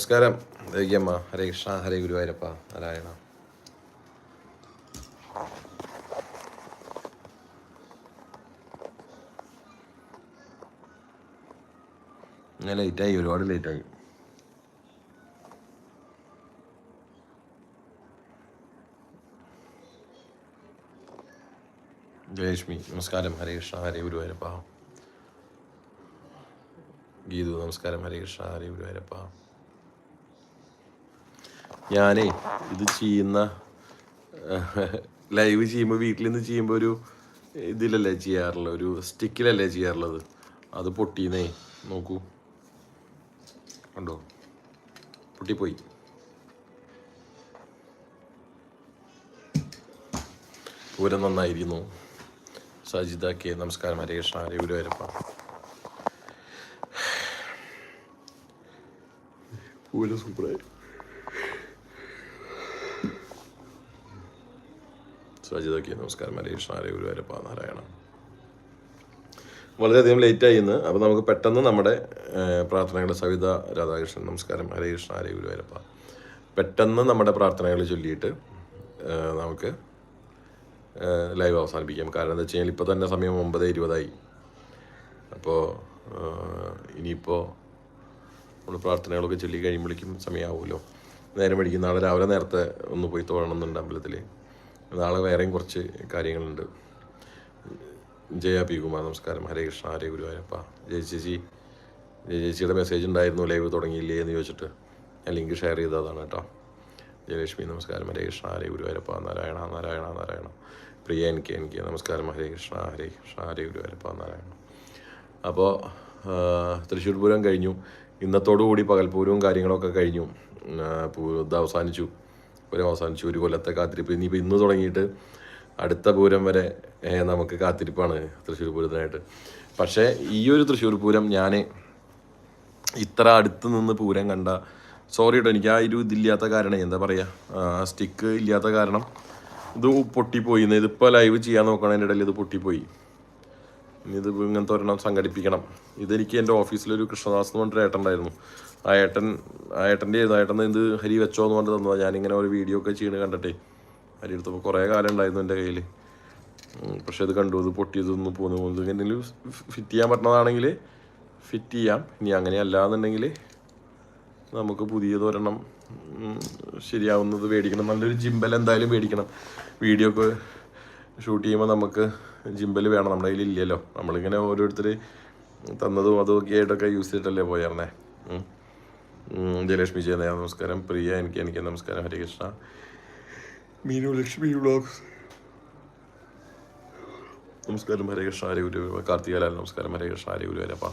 നമസ്കാരം. ദേവിയമ്മ ഹരേ കൃഷ്ണ ഹരേ ഗുരുവായൂരപ്പ നാരായണ. ഞാൻ ലേറ്റായി ഒരുപാട് ലേറ്റായി ജയലക്ഷ്മി നമസ്കാരം. ഹരേ കൃഷ്ണ ഹരേ ഗുരുവായൂരപ്പ. ഗീതു നമസ്കാരം. ഹരേ കൃഷ്ണ ഹരേ ഗുരുവായൂരപ്പ. ഞാനേ ഇത് ചെയ്യുന്ന ലൈവ് ചെയ്യുമ്പോൾ വീട്ടിൽ നിന്ന് ചെയ്യുമ്പോൾ ഒരു ഇതിലല്ലേ ചെയ്യാറുള്ളത്? ഒരു സ്റ്റിക്കിലല്ലേ ചെയ്യാറുള്ളത്? അത് പൊട്ടിന്നേ നോക്കൂ. കണ്ടോ? പൊട്ടിപ്പോയി. പൂരം നന്നായിരുന്നു സജിത കെ നമസ്കാരം. ഹരേ കൃഷ്ണ. ഹരേ ഗുരുവായൂരപ്പ. പൂരം സൂപ്പറായി. സജിതയ്ക്ക് നമസ്കാരം. കൃഷ്ണ ഹരേ ഗുരുവായൂരപ്പ നാരായണ വളരെയധികം ലേറ്റായി ഇന്ന് അപ്പോൾ നമുക്ക് പെട്ടെന്ന് നമ്മുടെ പ്രാർത്ഥനകൾ സവിത രാധാകൃഷ്ണൻ നമസ്കാരം. ഹരേ കൃഷ്ണ ഹരേ ഗുരുവായൂരപ്പ. പെട്ടെന്ന് നമ്മുടെ പ്രാർത്ഥനകൾ ചൊല്ലിയിട്ട് നമുക്ക് ലൈവ് അവസാനിപ്പിക്കാം. കാരണം എന്താ വെച്ച് കഴിഞ്ഞാൽ ഇപ്പോൾ തന്നെ സമയം ഒമ്പത് ഇരുപതായി. അപ്പോൾ ഇനിയിപ്പോൾ നമ്മൾ പ്രാർത്ഥനകളൊക്കെ ചൊല്ലി കഴിയുമ്പോഴേക്കും സമയമാവുമല്ലോ നേരം മേടിക്കും നാളെ രാവിലെ നേരത്തെ ഒന്ന് പോയി തൊഴണമെന്നുണ്ട് അമ്പലത്തിൽ നാളെ വേറെയും കുറച്ച് കാര്യങ്ങളുണ്ട്. ജയ പി കുമാർ നമസ്കാരം. ഹരേ കൃഷ്ണ ഹരേ ഗുരുവായൂരപ്പ. ജയ ചേച്ചി ജയ ചേച്ചിയുടെ മെസ്സേജ് ഉണ്ടായിരുന്നു ലൈവ് തുടങ്ങിയില്ലേ എന്ന് ചോദിച്ചിട്ട് ഞാൻ ലിങ്ക് ഷെയർ ചെയ്തതാണ് കേട്ടോ. ജയലക്ഷ്മി നമസ്കാരം. ഹരേ കൃഷ്ണ ഹരേ ഗുരുവായൂരപ്പ. Narayana Narayana Narayana. Priya N K N K നമസ്കാരം. ഹരേ കൃഷ്ണ ഹരേ കൃഷ്ണ ഹരേ ഗുരുവായൂരപ്പ നാരായണ. അപ്പോൾ തൃശ്ശൂർ പൂരം കഴിഞ്ഞു. ഇന്നത്തോടു കൂടി പകൽപൂരവും കാര്യങ്ങളൊക്കെ കഴിഞ്ഞു. ഇത് അവസാനിച്ചു. പൂരം അവസാനിച്ചു ഒരു കൊല്ലത്തെ കാത്തിരിപ്പ്. ഇനിയിപ്പോൾ ഇന്ന് തുടങ്ങിയിട്ട് അടുത്ത പൂരം വരെ നമുക്ക് കാത്തിരിപ്പാണ് തൃശ്ശൂർ പൂരത്തിനായിട്ട്. പക്ഷേ ഈ ഒരു തൃശ്ശൂർ പൂരം ഞാൻ ഇത്ര അടുത്ത് നിന്ന് പൂരം കണ്ട സോറി കേട്ടോ എനിക്ക് ആ ഒരു ഇതില്ലാത്ത കാരണം എന്താ പറയുക സ്റ്റിക്ക് ഇല്ലാത്ത കാരണം ഇത് പൊട്ടിപ്പോയി. ഇതിപ്പോൾ ലൈവ് ചെയ്യാൻ നോക്കണതിന്റെ ഇടയിൽ ഇത് പൊട്ടിപ്പോയി. ഇനി ഇത് ഇങ്ങനത്തെ ഒരെണ്ണം സംഘടിപ്പിക്കണം. ഇതെനിക്ക് എന്റെ ഓഫീസിലൊരു കൃഷ്ണദാസ് എന്ന് പറഞ്ഞിട്ട് ഏട്ടൻ ഉണ്ടായിരുന്നു. ആ ഏട്ടൻ ആ ഏട്ടന്റെ ആയിരുന്നു ഏട്ടൻ ഇത് ഹരി വെച്ചോ എന്ന് പറഞ്ഞ് തന്നതാണ് ഞാനിങ്ങനെ ഒരു വീഡിയോ ഒക്കെ ചെയ്യണ കണ്ടിട്ടേ ഹരി എടുത്തപ്പോൾ കുറേ കാലം ഉണ്ടായിരുന്നു എന്റെ കയ്യിൽ പക്ഷേ ഇത് കണ്ടു ഇത് പൊട്ടിയതൊന്നും പോന്നു. പോകുന്നത് എന്തെങ്കിലും ഫിറ്റ് ചെയ്യാൻ പറ്റുന്നതാണെങ്കിൽ ഫിറ്റ് ചെയ്യാം. ഇനി അങ്ങനെ അല്ലാന്നുണ്ടെങ്കിൽ നമുക്ക് പുതിയതൊരെണ്ണം ശരിയാവുന്നത് മേടിക്കണം. നല്ലൊരു ജിമ്പൽ എന്തായാലും മേടിക്കണം. വീഡിയോ ഒക്കെ ഷൂട്ട് ചെയ്യുമ്പോൾ നമുക്ക് ജിമ്പൽ വേണം. നമ്മുടെ കയ്യിൽ ഇല്ലല്ലോ നമ്മളിങ്ങനെ ഓരോരുത്തർ തന്നതും അതൊക്കെ ആയിട്ടൊക്കെ യൂസ് ചെയ്തിട്ടല്ലേ. ഉം, ജയലക്ഷ്മി ജയ നമസ്കാരം പ്രിയ എനിക്ക് എനിക്ക് നമസ്കാരം ഹരികൃഷ്ണ. മീനു ലക്ഷ്മി വ്ളോഗ്സ്. നമസ്കാരം ഹരികൃഷ്ണ ഹരി ഗുരു കാർത്തികലാൽ നമസ്കാരം ഹരികൃഷ്ണ ഹരി ഹരേ ഗുരു ഹരപ്പ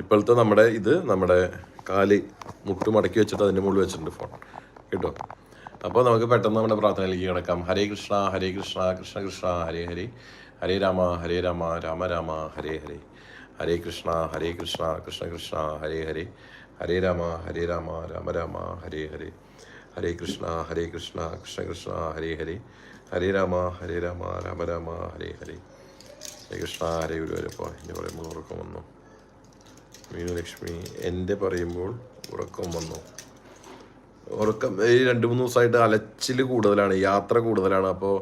ഇപ്പോഴത്തെ നമ്മുടെ ഇത് നമ്മുടെ കാൽ മുട്ട് മടക്കി വെച്ചിട്ട് അതിന്റെ മുകളിൽ വെച്ചിട്ടുണ്ട് ഫോൺ കേട്ടോ? അപ്പോൾ നമുക്ക് പെട്ടെന്ന് നമ്മുടെ പ്രാർത്ഥനയിലേക്ക് കിടക്കാം. ഹരേ കൃഷ്ണ ഹരേ കൃഷ്ണ കൃഷ്ണ കൃഷ്ണ ഹരേ ഹരേ. ഹരേ രാമ ഹരേ രാമ രാമ രാമ ഹരേ ഹരേ. ഹരേ കൃഷ്ണ ഹരേ കൃഷ്ണ കൃഷ്ണ കൃഷ്ണ ഹരേ ഹരേ. ഹരേ രാമ ഹരേ രാമ രാമ രാമ ഹരേ ഹരേ ഹരേ കൃഷ്ണ ഹരേ കൃഷ്ണ കൃഷ്ണ കൃഷ്ണ ഹരേ ഹരേ ഹരേ രാമ ഹരേ രാമ രാമ രാമ ഹരേ ഹരേ ഹരേ കൃഷ്ണ ഹരേ ഗുരുവരപ്പോ എന്ന് പറയുമ്പോൾ ഉറക്കം വന്നു. മീനുലക്ഷ്മി എന്റെ പറയുമ്പോൾ ഉറക്കം വന്നു. ഉറക്കം ഈ രണ്ട് മൂന്ന് ദിവസമായിട്ട് അലച്ചിൽ കൂടുതലാണ് യാത്ര കൂടുതലാണ്. അപ്പോൾ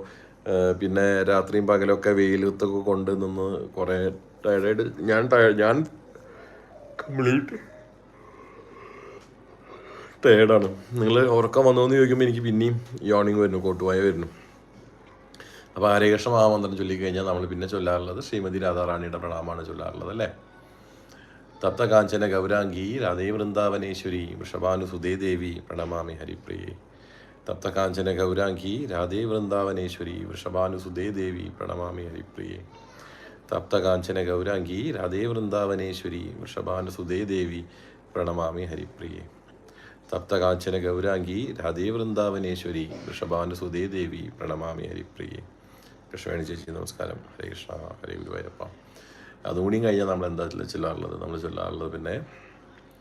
പിന്നെ രാത്രിയും പകലൊക്കെ വെയിലത്തൊക്കെ കൊണ്ട് നിന്ന് കുറേ ടയർഡായിട്ട് ഞാൻ ഞാൻ കംപ്ലീറ്റ് ടയേർഡാണ് നിങ്ങൾ ഉറക്കം വന്നോ എന്ന് ചോദിക്കുമ്പോൾ എനിക്ക് പിന്നെയും യോണിങ് വരുന്നു കോട്ടുവായ വരുന്നു. അപ്പോൾ ഹരേകൃഷ്ണ മഹാമന്ത്രം ചൊല്ലിക്കഴിഞ്ഞാൽ നമ്മൾ പിന്നെ ചൊല്ലാറുള്ളത് ശ്രീമതി രാധാറാണിയുടെ പ്രണാമമാണ് ചൊല്ലാറുള്ളത് അല്ലേ? തപ്തകാഞ്ചന ഗൗരാംഗി രാധേ വൃന്ദാവനേശ്വരി വൃഷഭാനുസുതേ ദേവി പ്രണമാമി ഹരിപ്രിയെ. തപ്തകാഞ്ചന ഗൗരാംഗി രാധേ വൃന്ദാവനേശ്വരി വൃഷഭാനുസുതേ ദേവി പ്രണമാമി ഹരിപ്രിയെ. തപ്തകാഞ്ചന ഗൗരാംഗി രാധേ വൃന്ദാവനേശ്വരി വൃഷഭാനുസുതേ ദേവി പ്രണമാമി ഹരിപ്രിയേ. തപ്തകാഞ്ചന ഗൗരാംഗി രാധേ വൃന്ദാവനേശ്വരി വൃഷഭാനുസുതേ ദേവി പ്രണമാമി ഹരിപ്രിയെ. കൃഷ്ണവേണി ചേച്ചി നമസ്കാരം. ഹരേ കൃഷ്ണ ഹരേ ഗുരുവായൂരപ്പ. അതുകൂടിയും കഴിഞ്ഞാൽ നമ്മൾ എന്താ ചൊല്ലാറുള്ളത്? നമ്മൾ ചൊല്ലാറുള്ളത് പിന്നെ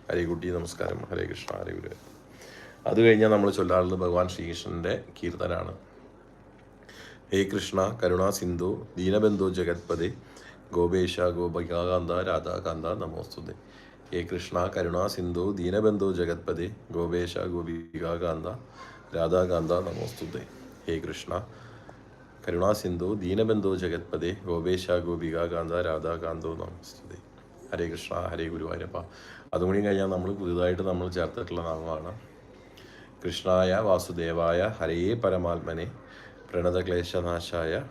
ഹരികുട്ടി നമസ്കാരം. ഹരേ കൃഷ്ണ ഹരേ ഗുരു അത് കഴിഞ്ഞാൽ നമ്മൾ ചൊല്ലാറുള്ളത് ഭഗവാൻ ശ്രീകൃഷ്ണന്റെ കീർത്തനാണ്. ഹേ കൃഷ്ണ കരുണാ സിന്ധു ദീനബന്ധു ജഗത്പതി ഗോപേശ ഗോപകാന്ത രാധാകാന്ത നമോസ്തുതേ. ഹേ കൃഷ്ണ കരുണാ സിന്ധു ദീനബന്ധു ജഗത്പതി ഗോപേശ ഗോപികാകാന്ത രാധാകാന്ത നമോസ്തുതേ. ഹേ കൃഷ്ണ കരുണാ സിന്ധു ദീനബന്ധു ജഗത്പതി ഗോപേശ ഗോപികാകാന്ത രാധാകാന്തോ നമോസ്തുതേ. ഹരേ കൃഷ്ണ ഹരേ ഗുരുവായൂരപ്പ. അതും കൂടി കഴിഞ്ഞാൽ നമ്മൾ പുതുതായിട്ട് നമ്മൾ ചേർത്തിട്ടുള്ള നാമമാണ്. കൃഷ്ണായ വാസുദേവായ ഹരേ പരമാത്മനെ പ്രണതക്ലേശനാശായ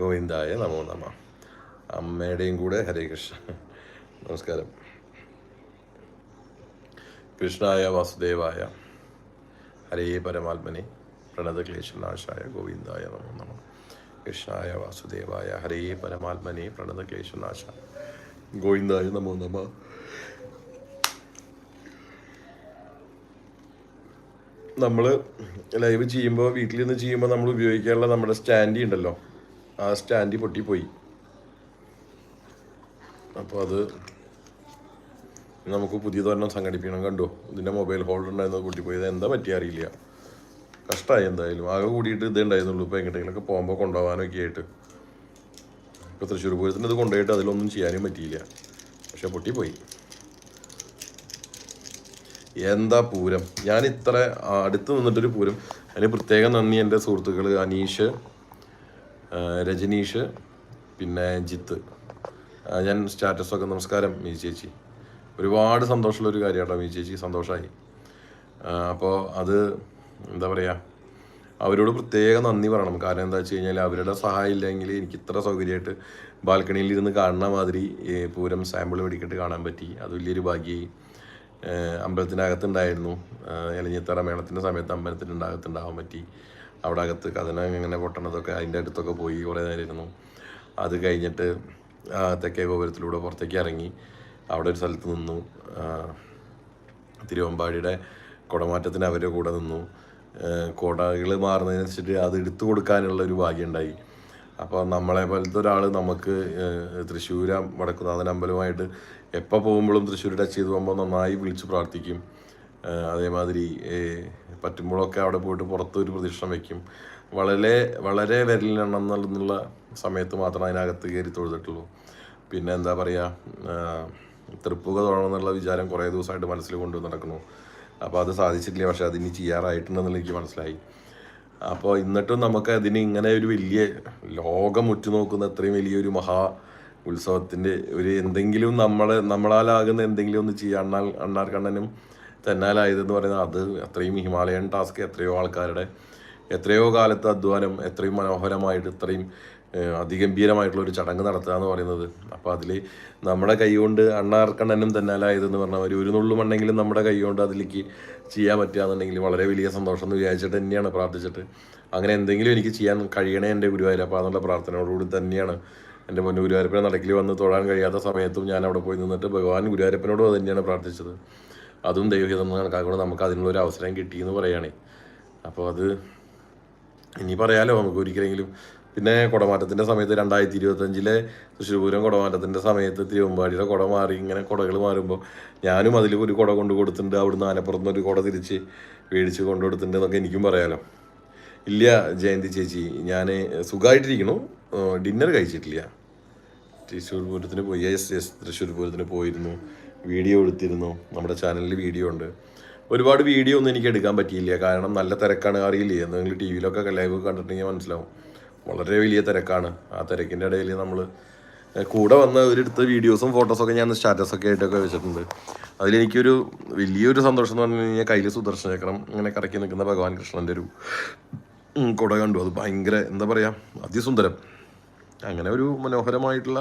ഗോവിന്ദായ നമോ നമ. അമ്മയുടെയും കൂടെ ഹരേ കൃഷ്ണ. നമസ്കാരം. കൃഷ്ണായ വാസുദേവായ ഹരേ പരമാത്മനെ പ്രണതക്ലേശനാശായ ഗോവിന്ദായ നമോ നമ. കൃഷ്ണായ വാസുദേവായ ഹരേ പരമാത്മനെ പ്രണതക്ലേശനാശ ഗോവിന്ദായ നമോ നമ. നമ്മൾ ലൈവ് ചെയ്യുമ്പോൾ വീട്ടിൽ നിന്ന് ചെയ്യുമ്പോൾ നമ്മൾ ഉപയോഗിക്കാനുള്ള നമ്മുടെ സ്റ്റാൻഡി ഉണ്ടല്ലോ. ആ സ്റ്റാൻഡി പൊട്ടിപ്പോയി. അപ്പോൾ അത് നമുക്ക് പുതിയതൊരെണ്ണം സംഘടിപ്പിക്കണം. കണ്ടോ? ഇതിന്റെ മൊബൈൽ ഹോൾഡർ ഉണ്ടായിരുന്നത് കൂട്ടിപ്പോയി. ഇത് എന്താ പറ്റിയ അറിയില്ല. കഷ്ടമായി എന്തായാലും. ആകെ കൂടിയിട്ട് ഇതേ ഉണ്ടായിരുന്നുള്ളൂ. ഇപ്പോൾ എങ്ങോട്ടെങ്കിലൊക്കെ പോകുമ്പോൾ കൊണ്ടുപോകാനൊക്കെ ആയിട്ട്. ഇപ്പോൾ തൃശ്ശൂർ പൂരത്തിന് ഇത് കൊണ്ടുപോയിട്ട് അതിലൊന്നും ചെയ്യാനും പറ്റിയില്ല. പക്ഷെ പൊട്ടിപ്പോയി. എന്താ പൂരം? ഞാൻ ഇത്ര അടുത്ത് നിന്നിട്ടൊരു പൂരം. അതിന് പ്രത്യേകം നന്ദി എന്റെ സുഹൃത്തുക്കൾ അനീഷ് രജനീഷ് പിന്നെ ജിത്ത്. ഞാൻ സ്റ്റാറ്റസൊക്കെ നമസ്കാരം മീ ചേച്ചി. ഒരുപാട് സന്തോഷമുള്ള ഒരു കാര്യമാണ് ഈ ചേച്ചി സന്തോഷമായി അപ്പോൾ അത് എന്താ പറയുക അവരോട് പ്രത്യേകം നന്ദി പറയണം. കാരണം എന്താ വെച്ച് കഴിഞ്ഞാൽ അവരുടെ സഹായം ഇല്ലെങ്കിൽ എനിക്ക് ഇത്ര സൗകര്യമായിട്ട് ബാൽക്കണിയിൽ ഇരുന്ന് കാണുന്ന മാതിരി പൂരം സാമ്പിൾ വെടിക്കെട്ട് കാണാൻ പറ്റി. അത് വലിയൊരു ഭാഗ്യ അമ്പലത്തിനകത്തുണ്ടായിരുന്നു. ഇലഞ്ഞിത്തറ മേളത്തിന്റെ സമയത്ത് അമ്പലത്തിന്റെ അകത്തുണ്ടാവാൻ പറ്റി. അവിടെ അകത്ത് കഥന ഇങ്ങനെ പൊട്ടണതൊക്കെ അതിന്റെ അടുത്തൊക്കെ പോയി കുറേ നേരം ഇരുന്നു. അത് കഴിഞ്ഞിട്ട് തെക്കേ ഗോപുരത്തിലൂടെ പുറത്തേക്ക് ഇറങ്ങി. അവിടെ ഒരു സ്ഥലത്ത് നിന്നു. തിരുവമ്പാടിയുടെ കുടമാറ്റത്തിന് അവരുടെ കൂടെ നിന്നു. കുടകൾ മാറുന്നതിനനുസരിച്ചിട്ട് അത് എടുത്തു കൊടുക്കാനുള്ള ഒരു ഭാഗ്യമുണ്ടായി അപ്പോൾ നമ്മളെ പോലത്തെ ഒരാൾ നമുക്ക് തൃശ്ശൂര വടക്കുനാഥൻ അമ്പലമായിട്ട് എപ്പോൾ പോകുമ്പോഴും തൃശ്ശൂർ ടച്ച് ചെയ്ത് പോകുമ്പോൾ നന്നായി വിളിച്ച് പ്രാർത്ഥിക്കും. അതേമാതിരി പറ്റുമ്പോഴൊക്കെ അവിടെ പോയിട്ട് പുറത്ത് ഒരു വെക്കും. വളരെ വളരെ വിരലിനെണ്ണം എന്നുള്ള സമയത്ത് മാത്രമേ അതിനകത്ത് കയറി തൊഴുതിട്ടുള്ളൂ. പിന്നെ എന്താ പറയുക തൃപ്പുക എന്നുള്ള വിചാരം കുറേ ദിവസമായിട്ട് മനസ്സിൽ കൊണ്ടു നടക്കുന്നു. അപ്പോൾ അത് സാധിച്ചിട്ടില്ല. പക്ഷെ അതിനി ചെയ്യാറായിട്ടുണ്ടെന്നുള്ള എനിക്ക് മനസ്സിലായി. അപ്പോൾ എന്നിട്ടും നമുക്ക് അതിന് ഇങ്ങനെ ഒരു വലിയ ലോകം ഉറ്റുനോക്കുന്ന അത്രയും വലിയൊരു മഹാ ഉത്സവത്തിന്റെ ഒരു എന്തെങ്കിലും നമ്മളെ നമ്മളാലാകുന്ന എന്തെങ്കിലും ഒന്ന് ചെയ്യുക അണ്ണാൽ അണ്ണാർ കണ്ണനും തെന്നാലായതെന്ന് പറയുന്നത് അത് അത്രയും ഹിമാലയൻ ടാസ്ക് എത്രയോ ആൾക്കാരുടെ എത്രയോ കാലത്തെ അധ്വാനം എത്രയും മനോഹരമായിട്ട് ഇത്രയും അതിഗംഭീരമായിട്ടുള്ള ഒരു ചടങ്ങ് നടത്തുക എന്ന് പറയുന്നത്. അപ്പോൾ അതിൽ നമ്മുടെ കൈകൊണ്ട് അണ്ണാർക്കണ്ണനും തന്നാലായതെന്ന് പറഞ്ഞാൽ ഒരു ഒരു നുള്ളു മണ്ണെങ്കിലും നമ്മുടെ കൈകൊണ്ട് അതിലേക്ക് ചെയ്യാൻ പറ്റുകയെന്നുണ്ടെങ്കിൽ വളരെ വലിയ സന്തോഷം എന്ന് വിചാരിച്ചിട്ട് തന്നെയാണ് പ്രാർത്ഥിച്ചിട്ട്. അങ്ങനെ എന്തെങ്കിലും എനിക്ക് ചെയ്യാൻ കഴിയണേ എന്റെ ഗുരുവായൂരപ്പ എന്നുള്ള പ്രാർത്ഥനയോടുകൂടി തന്നെയാണ് എന്റെ മുന്നേ ഗുരുവായൂരപ്പനെ നടക്കിൽ വന്ന് തൊഴാൻ കഴിയാത്ത സമയത്തും ഞാൻ അവിടെ പോയി നിന്നിട്ട് ഭഗവാൻ ഗുരുവായൂരപ്പനോടും തന്നെയാണ് പ്രാർത്ഥിച്ചത്. അതും ദൈവഹിതം കണക്കാക്കൊണ്ട് നമുക്ക് അതിനുള്ള ഒരു അവസരം കിട്ടിയെന്ന് പറയുകയാണേ അപ്പോൾ അത് ഇനി പറയാലോ നമുക്ക് ഒരിക്കലെങ്കിലും പിന്നെ കുടമാറ്റത്തിന്റെ സമയത്ത് രണ്ടായിരത്തി ഇരുപത്തഞ്ചിലെ തൃശ്ശൂർ പൂരം കുടമാറ്റത്തിന്റെ സമയത്ത് തിരുവമ്പാടിയുടെ കുട മാറി ഇങ്ങനെ കുടകൾ മാറുമ്പോൾ ഞാനും അതിൽ ഒരു കുട കൊണ്ട് കൊടുത്തിട്ടുണ്ട്. അവിടുന്ന് ആനപ്പുറത്തുനിന്ന് ഒരു കുട തിരിച്ച് മേടിച്ച് കൊണ്ട് കൊടുത്തിട്ടുണ്ട് എന്നൊക്കെ എനിക്കും പറയാലോ. ഇല്ല ജയന്തി ചേച്ചി ഞാൻ സുഖമായിട്ടിരിക്കണു ഡിന്നർ കഴിച്ചിട്ടില്ല. തൃശ്ശൂർ പൂരത്തിന് പോയി. യെസ് യെസ് തൃശ്ശൂർ പൂരത്തിന് പോയിരുന്നു. വീഡിയോ എടുത്തിരുന്നു. നമ്മുടെ ചാനലിൽ വീഡിയോ ഉണ്ട്. ഒരുപാട് വീഡിയോ ഒന്നും എനിക്ക് എടുക്കാൻ പറ്റിയില്ല. കാരണം നല്ല തിരക്കാണ് അറിയില്ലേ? എന്തെങ്കിലും ടി വിയിലൊക്കെ ലൈവ് കണ്ടിട്ടുണ്ടെങ്കിൽ മനസ്സിലാവും. വളരെ വലിയ തിരക്കാണ്. ആ തിരക്കിന്റെ ഇടയിൽ നമ്മൾ കൂടെ വന്ന ഒരിടത്ത് വീഡിയോസും ഫോട്ടോസൊക്കെ ഞാൻ സ്റ്റാറ്റസൊക്കെ ആയിട്ടൊക്കെ വെച്ചിട്ടുണ്ട്. അതിലെനിക്കൊരു വലിയൊരു സന്തോഷം എന്ന് പറഞ്ഞു കഴിഞ്ഞാൽ കയ്യിൽ സുദർശന ചക്രം ഇങ്ങനെ കറക്കി നിൽക്കുന്ന ഭഗവാൻ കൃഷ്ണന്റെ ഒരു കുട കണ്ടു. അത് ഭയങ്കര എന്താ പറയുക അതിസുന്ദരം. അങ്ങനെ ഒരു മനോഹരമായിട്ടുള്ള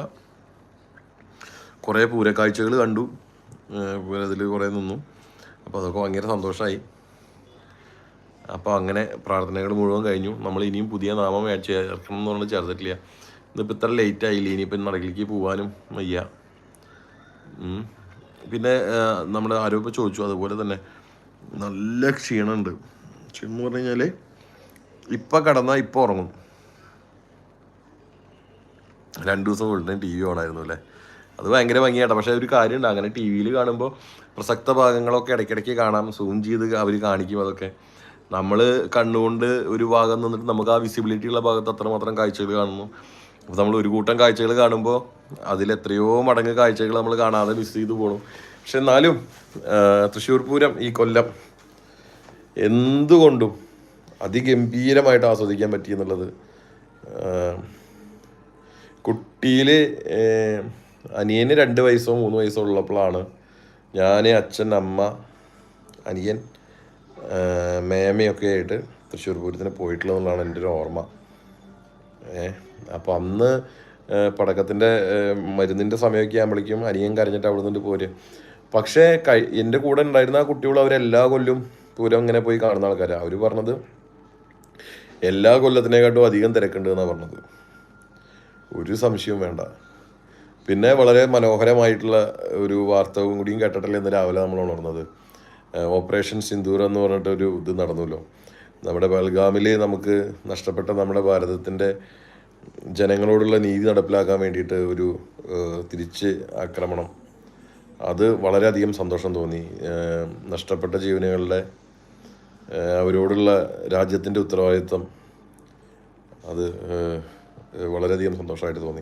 കുറേ പൂരക്കാഴ്ചകൾ കണ്ടു. അതിൽ കുറേ നിന്നു. അപ്പോൾ അതൊക്കെ ഭയങ്കര സന്തോഷമായി അപ്പോൾ അങ്ങനെ പ്രാർത്ഥനകൾ മുഴുവൻ കഴിഞ്ഞു. നമ്മൾ ഇനിയും പുതിയ നാമം ചേർക്കണം എന്ന് പറഞ്ഞ് ചേർത്തിട്ടില്ല ഇതിപ്പോൾ ഇത്ര ലേറ്റ് ആയില്ല? ഇനിയിപ്പോൾ നടക്കിലേക്ക് പോകാനും വയ്യ. പിന്നെ നമ്മുടെ ആരോഗ്യം ചോദിച്ചു. അതുപോലെ തന്നെ നല്ല ക്ഷീണമുണ്ട്. ക്ഷീണം എന്ന് പറഞ്ഞു കഴിഞ്ഞാൽ ഇപ്പം കടന്നാൽ ഇപ്പം ഉറങ്ങും. രണ്ടു ദിവസം ടൈം ടി വി ഓണായിരുന്നു അല്ലേ? അത് ഭയങ്കര ഭംഗിയാട്ടോ. പക്ഷേ ഒരു കാര്യമുണ്ട്. അങ്ങനെ ടി വിയിൽ കാണുമ്പോൾ പ്രസക്ത ഭാഗങ്ങളൊക്കെ ഇടയ്ക്കിടയ്ക്ക് കാണാം. സൂം ചെയ്ത് അവർ കാണിക്കും അതൊക്കെ. നമ്മൾ കണ്ണുകൊണ്ട് ഒരു ഭാഗം നിന്നിട്ട് നമുക്ക് ആ വിസിബിലിറ്റി ഉള്ള ഭാഗത്ത് അത്രമാത്രം കാഴ്ചകൾ കാണുന്നു. അപ്പോൾ നമ്മൾ ഒരു കൂട്ടം കാഴ്ചകൾ കാണുമ്പോൾ അതിലെത്രയോ മടങ്ങ് കാഴ്ചകൾ നമ്മൾ കാണാതെ മിസ് ചെയ്ത് പോകണം പക്ഷെ എന്നാലും തൃശ്ശൂർ പൂരം ഈ കൊല്ലം എന്തുകൊണ്ടും അതിഗംഭീരമായിട്ട് ആസ്വദിക്കാൻ പറ്റി എന്നുള്ളത് കുട്ടിയിൽ അനിയന് രണ്ട് വയസ്സോ മൂന്ന് വയസ്സോ ഉള്ളപ്പോഴാണ് ഞാൻ അച്ഛൻ അമ്മ അനിയൻ മേമയൊക്കെ ആയിട്ട് തൃശ്ശൂർ പൂരത്തിന് പോയിട്ടുള്ളതെന്നുള്ളതാണ് എന്റെ ഒരു ഓർമ്മ. ഏ അപ്പോൾ അന്ന് പടക്കത്തിന്റെ മരുന്നിന്റെ സമയമൊക്കെ ആകുമ്പോഴേക്കും അനിയൻ കരഞ്ഞിട്ട് അവിടെ നിന്ന് പോര്. പക്ഷേ കൈ എന്റെ കൂടെ ഉണ്ടായിരുന്ന ആ കുട്ടികൾ അവരെല്ലാ കൊല്ലും പൂരം ഇങ്ങനെ പോയി കാണുന്ന ആൾക്കാരാണ് അവർ പറഞ്ഞത് എല്ലാ കൊല്ലത്തിനെക്കാട്ടും അധികം തിരക്കുണ്ട് എന്നാണ് പറഞ്ഞത്. ഒരു സംശയവും വേണ്ട. പിന്നെ വളരെ മനോഹരമായിട്ടുള്ള ഒരു വാർത്തവും കൂടിയും കേട്ടിട്ടല്ലേ ഇന്ന് രാവിലെ നമ്മൾ ഉണർന്നത്. ഓപ്പറേഷൻ സിന്ദൂർ എന്ന് പറഞ്ഞിട്ടൊരു ഇത് നടന്നല്ലോ. നമ്മുടെ ബൽഗാമിൽ നമുക്ക് നഷ്ടപ്പെട്ട നമ്മുടെ ഭാരതത്തിന്റെ ജനങ്ങളോടുള്ള നീതി നടപ്പിലാക്കാൻ വേണ്ടിയിട്ട് ഒരു തിരിച്ച് ആക്രമണം. അത് വളരെയധികം സന്തോഷം തോന്നി. നഷ്ടപ്പെട്ട ജീവനുകളുടെ അവരോടുള്ള രാജ്യത്തിന്റെ ഉത്തരവാദിത്വം അത് വളരെയധികം സന്തോഷമായിട്ട് തോന്നി.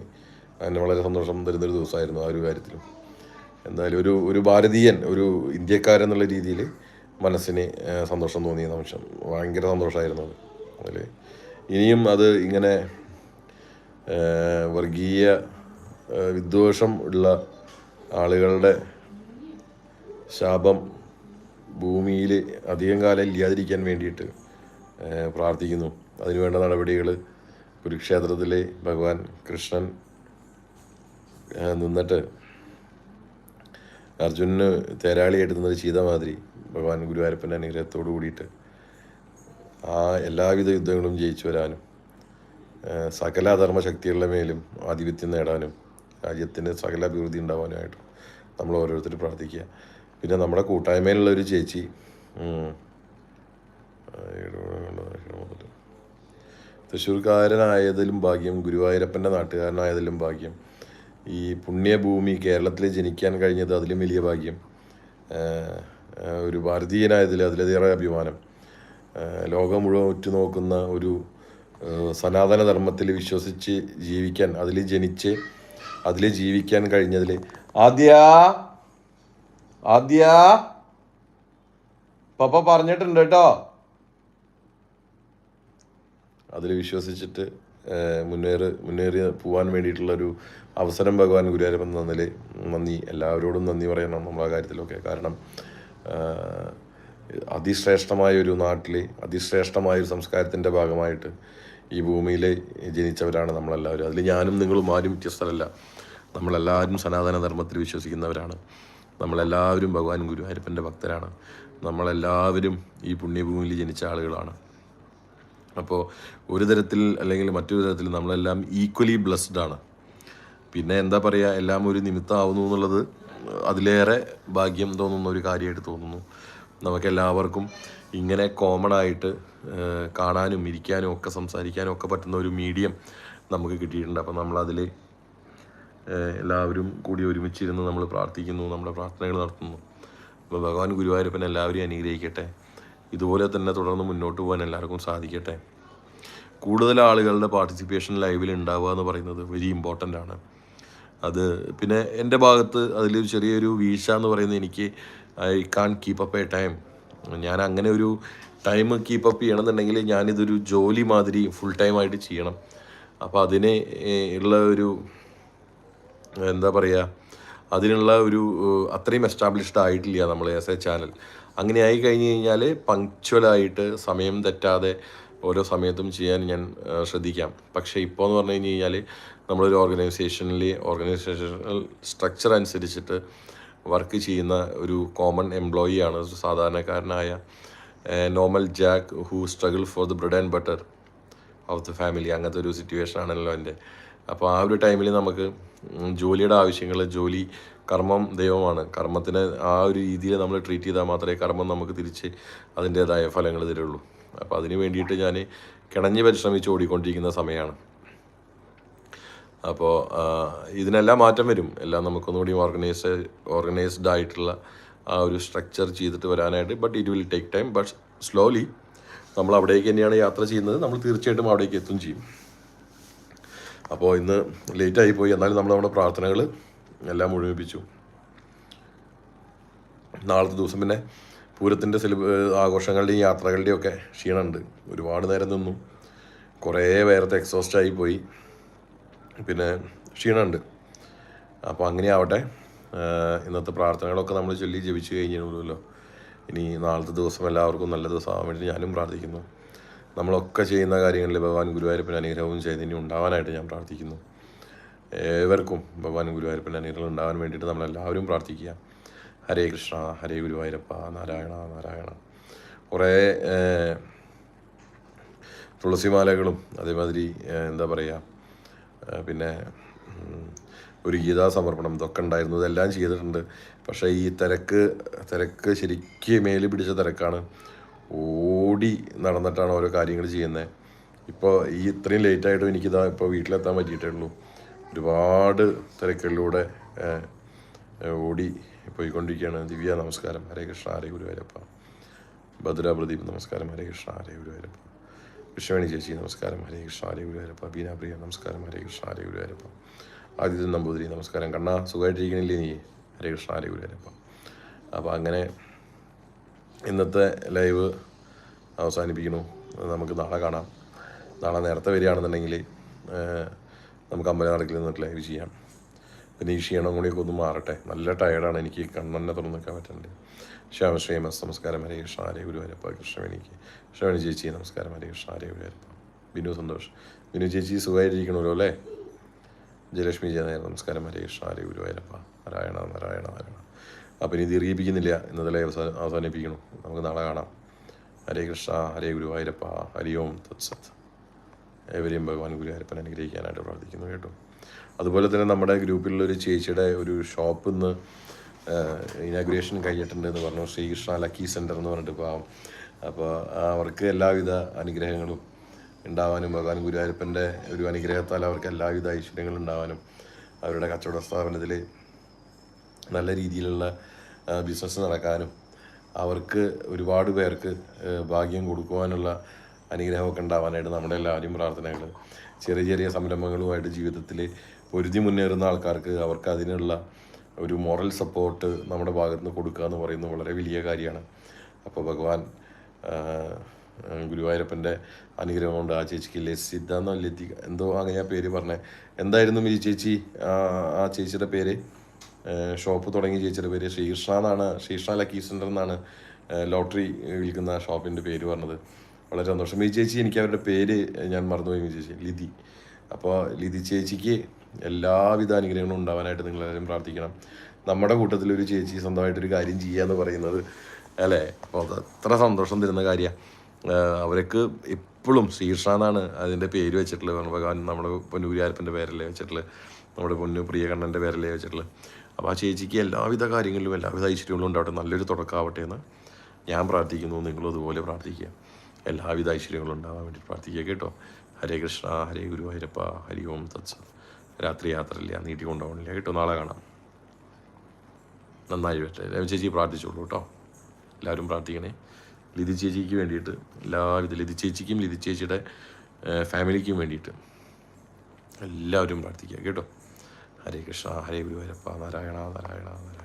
അതിന് വളരെ സന്തോഷം തരുന്നൊരു ദിവസമായിരുന്നു ആ ഒരു കാര്യത്തിലും. എന്തായാലും ഒരു ഒരു ഭാരതീയൻ ഒരു ഇന്ത്യക്കാരൻ എന്നുള്ള രീതിയിൽ മനസ്സിന് സന്തോഷം തോന്നിയ നിമിഷം. ഭയങ്കര സന്തോഷമായിരുന്നു അത്. അതിൽ ഇനിയും അത് ഇങ്ങനെ വർഗീയ വിദ്വേഷം ഉള്ള ആളുകളുടെ ശാപം ഭൂമിയിൽ അധികം കാലം ഇല്ലാതിരിക്കാൻ വേണ്ടിയിട്ട് പ്രാർത്ഥിക്കുന്നു. അതിനുവേണ്ട നടപടികൾ കുരുക്ഷേത്രത്തിൽ ഭഗവാൻ കൃഷ്ണൻ നിന്നിട്ട് അർജുനന് തേരാളിയായിട്ട് ചെയ്ത മാതിരി. ഭഗവാൻ ഗുരുവായൂരപ്പന്റെ അനുഗ്രഹത്തോടു കൂടിയിട്ട് ആ എല്ലാവിധ യുദ്ധങ്ങളും ജയിച്ചു വരാനും സകല ധർമ്മശക്തികളുടെ മേലും ആധിപത്യം നേടാനും രാജ്യത്തിന് സകല അഭിവൃദ്ധി ഉണ്ടാവാനുമായിട്ടും നമ്മൾ ഓരോരുത്തരും പ്രാർത്ഥിക്കുക. പിന്നെ നമ്മുടെ കൂട്ടായ്മയിലുള്ള ഒരു ചേച്ചി തൃശ്ശൂർക്കാരനായതിലും ഭാഗ്യം ഗുരുവായൂരപ്പന്റെ നാട്ടുകാരനായതിലും ഭാഗ്യം. ഈ പുണ്യഭൂമി കേരളത്തിൽ ജനിക്കാൻ കഴിഞ്ഞത് അതിലും വലിയ ഭാഗ്യം. ഒരു ഭാരതീയനായതിൽ അതിലേറെ അഭിമാനം. ലോകം മുഴുവൻ ഉറ്റുനോക്കുന്ന ഒരു സനാതന ധർമ്മത്തിൽ വിശ്വസിച്ച് ജീവിക്കാൻ അതിൽ ജനിച്ച് അതിൽ ജീവിക്കാൻ കഴിഞ്ഞതിൽ ആദ്യ ആദ്യ. പപ്പ പറഞ്ഞിട്ടുണ്ട് കേട്ടോ. അതിൽ വിശ്വസിച്ചിട്ട് മുന്നേറ് മുന്നേറി പോകാൻ വേണ്ടിയിട്ടുള്ളൊരു അവസരം ഭഗവാൻ ഗുരുവായൂരപ്പൻ തന്നതിൽ നന്ദി. എല്ലാവരോടും നന്ദി പറയണം നമ്മൾ ആ കാര്യത്തിലൊക്കെ. കാരണം അതിശ്രേഷ്ഠമായ ഒരു നാട്ടിൽ അതിശ്രേഷ്ഠമായ ഒരു സംസ്കാരത്തിന്റെ ഭാഗമായിട്ട് ഈ ഭൂമിയിൽ ജനിച്ചവരാണ് നമ്മളെല്ലാവരും. അതിൽ ഞാനും നിങ്ങളും ആരും വ്യത്യസ്തരല്ല. നമ്മളെല്ലാവരും സനാതന ധർമ്മത്തിൽ വിശ്വസിക്കുന്നവരാണ്. നമ്മളെല്ലാവരും ഭഗവാൻ ഗുരുവായൂരപ്പന്റെ ഭക്തരാണ്. നമ്മളെല്ലാവരും ഈ പുണ്യഭൂമിയിൽ ജനിച്ച ആളുകളാണ്. അപ്പോൾ ഒരു തരത്തിൽ അല്ലെങ്കിൽ മറ്റൊരു തരത്തിൽ നമ്മളെല്ലാം ഈക്വലി ബ്ലെസ്ഡ് ആണ്. പിന്നെ എന്താ പറയുക എല്ലാം ഒരു നിമിത്തമാവുന്നു എന്നുള്ളത് അതിലേറെ ഭാഗ്യം തോന്നുന്ന ഒരു കാര്യമായിട്ട് തോന്നുന്നു. നമുക്കെല്ലാവർക്കും ഇങ്ങനെ കോമൺ ആയിട്ട് കാണാനും ഇരിക്കാനും ഒക്കെ സംസാരിക്കാനും ഒക്കെ പറ്റുന്ന ഒരു മീഡിയം നമുക്ക് കിട്ടിയിട്ടുണ്ട്. അപ്പോൾ നമ്മളതിൽ എല്ലാവരും കൂടി ഒരുമിച്ചിരുന്ന് നമ്മൾ പ്രാർത്ഥിക്കുന്നു നമ്മുടെ പ്രാർത്ഥനകൾ നടത്തുന്നു. അപ്പോൾ ഭഗവാൻ ഗുരുവായൂരപ്പൻ എല്ലാവരെയും അനുഗ്രഹിക്കട്ടെ. ഇതുപോലെ തന്നെ തുടർന്ന് മുന്നോട്ട് പോകാൻ എല്ലാവർക്കും സാധിക്കട്ടെ. കൂടുതൽ ആളുകളുടെ പാർട്ടിസിപ്പേഷൻ ലൈവിൽ ഉണ്ടാവുക എന്ന് പറയുന്നത് വെരി ഇമ്പോർട്ടന്റ് ആണ്. അത് പിന്നെ എന്റെ ഭാഗത്ത് അതിലൊരു ചെറിയൊരു വീഴ്ച എന്ന് പറയുന്നത് എനിക്ക് I can keep up a time ഞാൻ അങ്ങനെ ഒരു ടൈം കീപ്പ് അപ്പ് ചെയ്യണമെന്നുണ്ടെങ്കിൽ ഞാനിതൊരു ജോലി മാതിരി ഫുൾ ടൈം ആയിട്ട് ചെയ്യണം. അപ്പോൾ അതിന് ഉള്ള ഒരു എന്താ പറയുക അതിനുള്ള ഒരു അത്രയും എസ്റ്റാബ്ലിഷ്ഡ് ആയിട്ടില്ല നമ്മൾ ആസ് എ ചാനൽ അങ്ങനെ ആയി കഴിഞ്ഞ് കഴിഞ്ഞാൽ പങ്ക്ച്വലായിട്ട് സമയം തെറ്റാതെ ഓരോ സമയത്തും ചെയ്യാൻ ഞാൻ ശ്രദ്ധിക്കാം. പക്ഷേ ഇപ്പോൾ എന്ന് പറഞ്ഞു കഴിഞ്ഞ് കഴിഞ്ഞാൽ നമ്മളൊരു ഓർഗനൈസേഷനിൽ ഓർഗനൈസേഷണൽ സ്ട്രക്ചർ അനുസരിച്ചിട്ട് വർക്ക് ചെയ്യുന്ന ഒരു കോമൺ എംപ്ലോയി ആണ്. സാധാരണക്കാരനായ normal Jack who struggle for the bread and butter of the family അങ്ങനത്തെ ഒരു സിറ്റുവേഷൻ ആണല്ലോ എന്റെ. അപ്പോൾ ആ ഒരു ടൈമിൽ നമുക്ക് ജോലിയുടെ ആവശ്യങ്ങൾ ജോലി കർമ്മം ദൈവമാണ്. കർമ്മത്തിനെ ആ ഒരു രീതിയിൽ നമ്മൾ ട്രീറ്റ് ചെയ്താൽ മാത്രമേ കർമ്മം നമുക്ക് തിരിച്ച് അതിന്റേതായ ഫലങ്ങൾ തരുള്ളൂ. അപ്പോൾ അതിന് വേണ്ടിയിട്ട് ഞാൻ കിണഞ്ഞ് പരിശ്രമിച്ച് ഓടിക്കൊണ്ടിരിക്കുന്ന സമയമാണ്. അപ്പോൾ ഇതിനെല്ലാം മാറ്റം വരും. എല്ലാം നമുക്കൊന്നുകൂടി ഓർഗനൈസ് ഓർഗനൈസ്ഡ് ആയിട്ടുള്ള ആ ഒരു സ്ട്രക്ചർ ചെയ്തിട്ട് വരാനായിട്ട് but it will take time but slowly നമ്മൾ അവിടേക്ക് തന്നെയാണ് യാത്ര ചെയ്യുന്നത്. നമ്മൾ തീർച്ചയായിട്ടും അവിടേക്ക് എത്തും ചെയ്യും. അപ്പോൾ ഇന്ന് ലേറ്റായി പോയി എന്നാലും നമ്മൾ നമ്മുടെ പ്രാർത്ഥനകൾ എല്ലാം മുഴുമിപ്പിച്ചു നാളത്തെ ദിവസം പിന്നെ പൂരത്തിന്റെ സെലിബ് ആഘോഷങ്ങളുടെയും യാത്രകളുടെയും ഒക്കെ ക്ഷീണമുണ്ട്. ഒരുപാട് നേരം നിന്നു. കുറേ പേരത്തെ എക്സോസ്റ്റ് ആയി പോയി. പിന്നെ ക്ഷീണമുണ്ട്. അപ്പോൾ അങ്ങനെ ആവട്ടെ ഇന്നത്തെ പ്രാർത്ഥനകളൊക്കെ നമ്മൾ ചൊല്ലി ജപിച്ചു കഴിഞ്ഞല്ലോ ഇനി നാളത്തെ ദിവസം എല്ലാവർക്കും നല്ല ദിവസമാകാൻ വേണ്ടി ഞാനും പ്രാർത്ഥിക്കുന്നു. നമ്മളൊക്കെ ചെയ്യുന്ന കാര്യങ്ങളിൽ ഭഗവാൻ ഗുരുവായൂരപ്പൻ അനുഗ്രഹവും ചൈതന്യം ഉണ്ടാവാനായിട്ട് ഞാൻ പ്രാർത്ഥിക്കുന്നു. ഏവർക്കും ഭഗവാൻ ഗുരുവായൂരപ്പൻ അനുഗ്രഹം ഉണ്ടാവാൻ വേണ്ടിയിട്ട് നമ്മളെല്ലാവരും പ്രാർത്ഥിക്കുക. ഹരേ കൃഷ്ണ ഹരേ ഗുരുവായൂരപ്പ നാരായണ നാരായണ. കുറേ തുളസിമാലകളും അതേമാതിരി എന്താ പറയുക പിന്നെ ഒരു ഗീതാ സമർപ്പണം ഇതൊക്കെ ഉണ്ടായിരുന്നു. ഇതെല്ലാം ചെയ്തിട്ടുണ്ട്. പക്ഷേ ഈ തിരക്ക് തിരക്ക് ശരിക്കും മേൽ പിടിച്ച തിരക്കാണ്. ഓടി നടന്നിട്ടാണ് ഓരോ കാര്യങ്ങൾ ചെയ്യുന്നത്. ഇപ്പോൾ ഈ ഇത്രയും ലേറ്റായിട്ടും എനിക്കിതാ ഇപ്പോൾ വീട്ടിലെത്താൻ പറ്റിയിട്ടുള്ളൂ. ഒരുപാട് തിരക്കുകളിലൂടെ ഓടി പോയിക്കൊണ്ടിരിക്കുകയാണ്. ദിവ്യ നമസ്കാരം. ഹരേ കൃഷ്ണ. ഹരേ ഗുരുവായൂരപ്പ. ഭദ്ര പ്രദീപ് നമസ്കാരം. ഹരേ കൃഷ്ണ. ഹരേ ഗുരുവായൂരപ്പ. കൃഷ്ണവേണി ചേച്ചി നമസ്കാരം. ഹരേ കൃഷ്ണ ഹരേ ഗുരുവായൂരപ്പ. ബീന പ്രിയ നമസ്കാരം. ഹരേ കൃഷ്ണ ഹരേ ഗുരുവായൂരപ്പ. ആദിത്യൻ നമ്പൂതിരി നമസ്കാരം. കണ്ണ സുഖമായിട്ടിരിക്കണില്ലേ നീ? ഹരേ കൃഷ്ണ ഹരേ ഗുരുവായൂരപ്പ. അപ്പോൾ അങ്ങനെ ഇന്നത്തെ ലൈവ് അവസാനിപ്പിക്കുന്നു. നമുക്ക് നാളെ കാണാം. നാളെ നേരത്തെ വരികയാണെന്നുണ്ടെങ്കിൽ നമുക്ക് അമ്പലം നടക്കിൽ നിന്നിട്ട് ലൈവ് ചെയ്യാം. പിന്നെ ഈ ക്ഷീണം കൂടിയൊക്കെ ഒന്ന് മാറട്ടെ. നല്ല ടയർഡാണ് എനിക്ക് കണ്ണെന്നെ തുറന്നു നിൽക്കാൻ പറ്റണ്ടേ ശ്യാമ ശ്രീമസ് നമസ്കാരം. ഹരേ കൃഷ്ണ. ഹരേ ഗുരുവായൂരപ്പ. കൃഷ്ണവേണിക്ക് കൃഷ്ണവേണി ചേച്ചി നമസ്കാരം. ഹരേ കൃഷ്ണ. ഹരേ ഗുരുവായൂരപ്പ. ബിനു സന്തോഷ്. ബിനു ചേച്ചി സുഖമായിരിക്കണമല്ലോ അല്ലേ? ജയലക്ഷ്മി ജയനേർ നമസ്കാരം. ഹരേ കൃഷ്ണ. ഹരേ ഗുരുവായൂരപ്പ. നാരായണ നാരായണ നാരായണ. അപ്പം ഇനി ദീർഘിപ്പിക്കുന്നില്ല അവസാനം അവസാനിപ്പിക്കണം. നമുക്ക് നാളെ കാണാം. ഹരേ കൃഷ്ണ. ഹരേ ഗുരുവായൂരപ്പ. ഹരി ഓം തത്സത്. ഏവരെയും ഭഗവാൻ ഗുരുവായൂരപ്പൻ അനുഗ്രഹിക്കാനായിട്ട് പ്രാർത്ഥിക്കുന്നു കേട്ടോ. അതുപോലെ തന്നെ നമ്മുടെ ഗ്രൂപ്പിലുള്ള ഒരു ചേച്ചിയുടെ ഒരു ഷോപ്പ് ഇന്ന് ഇനാഗുറേഷൻ കഴിഞ്ഞിട്ടുണ്ട് എന്ന് പറഞ്ഞു. ശ്രീകൃഷ്ണ ലക്കി സെന്റർ എന്ന് പറഞ്ഞിട്ട് ഇപ്പോൾ അപ്പോൾ അവർക്ക് എല്ലാവിധ അനുഗ്രഹങ്ങളും ഉണ്ടാവാനും ഭഗവാൻ ഗുരുവായൂരപ്പന്റെ ഒരു അനുഗ്രഹത്താൽ അവർക്ക് എല്ലാവിധ ഐശ്വര്യങ്ങളും ഉണ്ടാവാനും അവരുടെ കച്ചവട സ്ഥാപനത്തിൽ നല്ല രീതിയിലുള്ള ബിസിനസ് നടക്കാനും അവർക്ക് ഒരുപാട് പേർക്ക് ഭാഗ്യം കൊടുക്കുവാനുള്ള അനുഗ്രഹമൊക്കെ ഉണ്ടാവാനായിട്ട് നമ്മുടെ എല്ലാവരും പ്രാർത്ഥനകൾ ചെറിയ ചെറിയ സംരംഭങ്ങളുമായിട്ട് ജീവിതത്തിൽ പൊരുതി മുന്നേറുന്ന ആൾക്കാർക്ക് അവർക്ക് അതിനുള്ള ഒരു മോറൽ സപ്പോർട്ട് നമ്മുടെ ഭാഗത്തുനിന്ന് കൊടുക്കുക എന്ന് പറയുന്നത് വളരെ വലിയ കാര്യമാണ്. അപ്പോൾ ഭഗവാൻ ഗുരുവായൂരപ്പന്റെ അനുഗ്രഹം കൊണ്ട് ആ ചേച്ചിക്ക് ലസിദ്ധ എന്നോ എന്തോ അങ്ങനെ ആ പേര് പറഞ്ഞത് എന്തായിരുന്നു ഈ ചേച്ചി? ആ, ചേച്ചിയുടെ പേര്? ഷോപ്പ് തുടങ്ങിയ ചേച്ചിയുടെ പേര്. ശ്രീകൃഷ്ണ എന്നാണ്. ശ്രീകൃഷ്ണ ലക്കി സെന്റർ എന്നാണ് ലോട്ടറി വിൽക്കുന്ന ഷോപ്പിന്റെ പേര് പറഞ്ഞത്. വളരെ സന്തോഷം. ഈ ചേച്ചി എനിക്ക് അവരുടെ പേര് ഞാൻ മറന്നുപോയി ചേച്ചി. ലിതി. അപ്പോൾ ലിതി ചേച്ചിക്ക് എല്ലാവിധ അനുഗ്രഹങ്ങളും ഉണ്ടാവാനായിട്ട് നിങ്ങളെല്ലാവരും പ്രാർത്ഥിക്കണം. നമ്മുടെ കൂട്ടത്തിൽ ഒരു ചേച്ചി സ്വന്തമായിട്ടൊരു കാര്യം ചെയ്യുക എന്ന് പറയുന്നത് അല്ലേ? അത്ര സന്തോഷം തരുന്ന കാര്യമാണ് അവർക്ക് ഇപ്പോഴും ശ്രീകൃഷ്ണ എന്നാണ് അതിന്റെ പേര് വെച്ചിട്ടുള്ളത്. ഭഗവാൻ നമ്മുടെ പൊന്നൂരിയാരപ്പന്റെ പേരല്ലേ വെച്ചിട്ടുള്ളത് നമ്മുടെ പൊന്നു പ്രിയകണ്ണന്റെ പേരല്ലേ വെച്ചിട്ടുള്ളത് അപ്പോൾ ആ ചേച്ചിക്ക് എല്ലാവിധ കാര്യങ്ങളിലും എല്ലാവിധ ഐശ്വര്യങ്ങളും ഉണ്ടാവട്ടെ. നല്ലൊരു തുടക്കമാവട്ടെ എന്ന് ഞാൻ പ്രാർത്ഥിക്കുന്നു. നിങ്ങളും അതുപോലെ പ്രാർത്ഥിക്കുക. എല്ലാവിധ ഐശ്വര്യങ്ങളും ഉണ്ടാവാൻ വേണ്ടി പ്രാർത്ഥിക്കുക കേട്ടോ. ഹരേ കൃഷ്ണ ഹരേ ഗുരു ഹരപ്പ ഹരി ഓം തത്സത്. രാത്രി യാത്രയില്ല. നീട്ടി കൊണ്ടുപോകണില്ല. കേട്ടോ. നാളെ കാണാം. നന്നായി പറ്റേ രവി ചേച്ചി പ്രാർത്ഥിച്ചോളൂ കേട്ടോ. എല്ലാവരും പ്രാർത്ഥിക്കണേ. ലിതി ചേച്ചിക്ക് വേണ്ടിയിട്ട് എല്ലാവിധ ലിതി ചേച്ചിക്കും ലിതി ചേച്ചിയുടെ ഫാമിലിക്കും വേണ്ടിയിട്ട് എല്ലാവരും പ്രാർത്ഥിക്കുക കേട്ടോ. ഹരേ കൃഷ്ണ ഹരേ ഗുരുവരപ്പ നാരായണ നാരായണ നാരായണ.